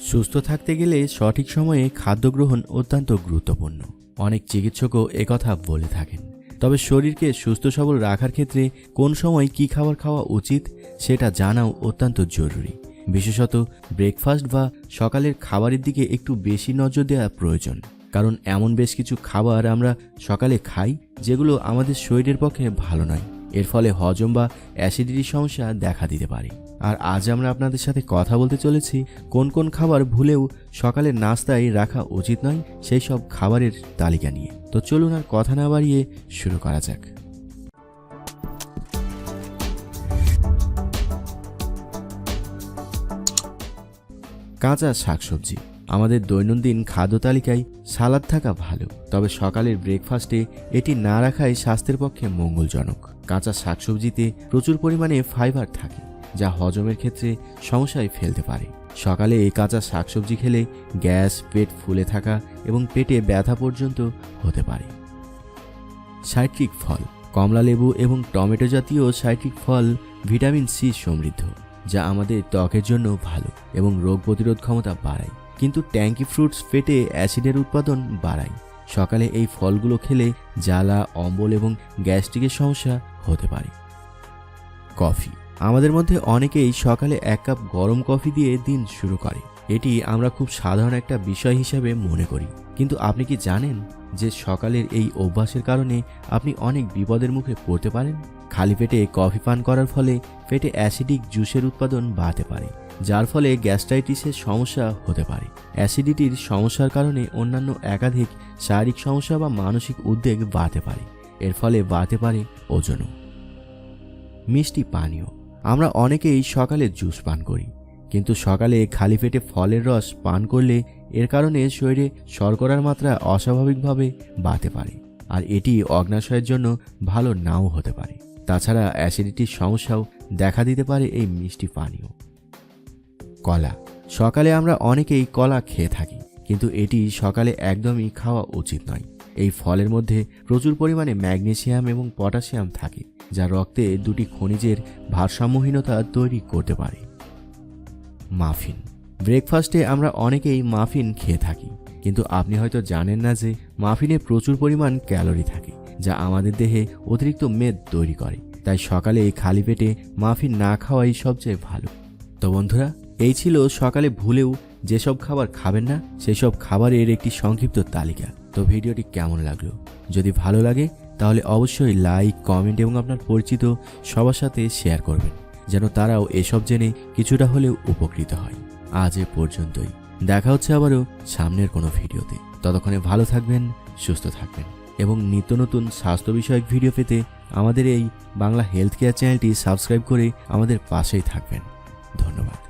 সুস্থ থাকতে গেলে সঠিক সময়ে খাদ্য গ্রহণ অত্যন্ত গুরুত্বপূর্ণ। অনেক চিকিৎসকও একথা বলে থাকেন। তবে শরীরকে সুস্থ সবল রাখার ক্ষেত্রে কোন সময় কী খাবার খাওয়া উচিত সেটা জানাও অত্যন্ত জরুরি। বিশেষত ব্রেকফাস্ট বা সকালের খাবারের দিকে একটু বেশি নজর দেওয়া প্রয়োজন। কারণ এমন বেশ কিছু খাবার আমরা সকালে খাই যেগুলো আমাদের শরীরের পক্ষে ভালো নয়। এর ফলে হজম বা অ্যাসিডিটির সমস্যা দেখা দিতে পারে। আর আজ আমরা আপনাদের সাথে কথা বলতে চলেছি, কোন কোন খাবার ভুলেও সকালের নাস্তায় রাখা উচিত নয় সেই সব খাবারের তালিকা নিয়ে। তো চলুন আর কথা না বাড়িয়ে শুরু করা যাক। কাঁচা শাকসবজি। আমাদের দৈনন্দিন খাদ্য তালিকায় সালাদ থাকা ভালো, তবে সকালের ব্রেকফাস্টে এটি না রাখাই স্বাস্থ্যের পক্ষে মঙ্গলজনক। কাঁচা শাকসবজিতে প্রচুর পরিমাণে ফাইবার থাকে। যা হজমের ক্ষেত্রে সমস্যায় ফেলতে পারে। সকালে এই কাঁচা শাকসবজি খেলে গ্যাস, পেট ফুলে থাকা এবং পেটে ব্যথা পর্যন্ত হতে পারে। সাইট্রিক ফল, কমলা লেবু এবং টমেটো জাতীয় সাইট্রিক ফল ভিটামিন সি সমৃদ্ধ, যা আমাদের ত্বকের জন্য ভালো এবং রোগ প্রতিরোধ ক্ষমতা বাড়ায়। কিন্তু ট্যাঙ্কি ফ্রুটস পেটে অ্যাসিডের উৎপাদন বাড়ায়। সকালে এই ফলগুলো খেলে জ্বালা, অম্বল এবং গ্যাস্ট্রিকের সমস্যা হতে পারে। কফি আমাদের মধ্যে অনেকেই সকালে এক কাপ গরম কফি দিয়ে দিন শুরু করে। এটি আমরা খুব সাধারণ একটা বিষয় হিসাবে মনে করি। কিন্তু আপনি কি জানেন যে সকালের এই অভ্যাসের কারণে আপনি অনেক বিপদের মুখে পড়তে পারেন? খালি পেটে কফি পান করার ফলে পেটে অ্যাসিডিক জুসের উৎপাদন বাড়তে পারে, যার ফলে গ্যাস্ট্রাইটিসের সমস্যা হতে পারে। অ্যাসিডিটির সমস্যার কারণে অন্যান্য একাধিক শারীরিক সমস্যা বা মানসিক উদ্বেগ বাড়তে পারে। এর ফলে বাড়তে পারে ওজনও। মিষ্টি পানীয়। আমরা অনেকেই সকালে জুস পান করি, কিন্তু সকালে খালি পেটে ফলের রস পান করলে এর কারণে শরীরে শর্করার মাত্রা অস্বাভাবিকভাবে বাড়তে পারে, আর এটি অগ্নাশয়ের জন্য ভালো নাও হতে পারে। তাছাড়া অ্যাসিডিটির সমস্যাও দেখা দিতে পারে এই মিষ্টি পানীয়। কলা। সকালে আমরা অনেকেই কলা খেয়ে থাকি, কিন্তু এটি সকালে একদমই খাওয়া উচিত নয়। এই ফলের মধ্যে প্রচুর পরিমাণে ম্যাগনেসিয়াম এবং পটাশিয়াম থাকে যা রক্তে দুটি খনিজের ভারসাম্যহীনতা তৈরি করতে পারে। মাফিন। ব্রেকফাস্টে আমরা অনেকেই মাফিন খেয়ে থাকি, কিন্তু আপনি হয়তো জানেন না যে মাফিনে প্রচুর পরিমাণ ক্যালোরি থাকে, যা আমাদের দেহে অতিরিক্ত মেদ তৈরি করে। তাই সকালে এই খালি পেটে মাফিন না খাওয়াই সবচেয়ে ভালো। তো বন্ধুরা, এই ছিল সকালে ভুলেও যেসব খাবার খাবেন না, সেসব খাবারের একটি সংক্ষিপ্ত তালিকা। তো ভিডিওটি কেমন লাগল? যদি ভালো লাগে তাহলে অবশ্যই লাইক, কমেন্ট এবং আপনার পরিচিত সবার সাথে শেয়ার করবেন, যেন তারাও এসব জেনে কিছুটা হলেও উপকৃত হয়। আজ এ পর্যন্তই। দেখা হচ্ছে আবারও সামনের কোনো ভিডিওতে। ততক্ষণে ভালো থাকবেন, সুস্থ থাকবেন এবং নিত্য নতুন স্বাস্থ্য বিষয়ক ভিডিও পেতে আমাদের এই বাংলা হেলথ কেয়ার চ্যানেলটি সাবস্ক্রাইব করে আমাদের পাশেই থাকবেন। ধন্যবাদ।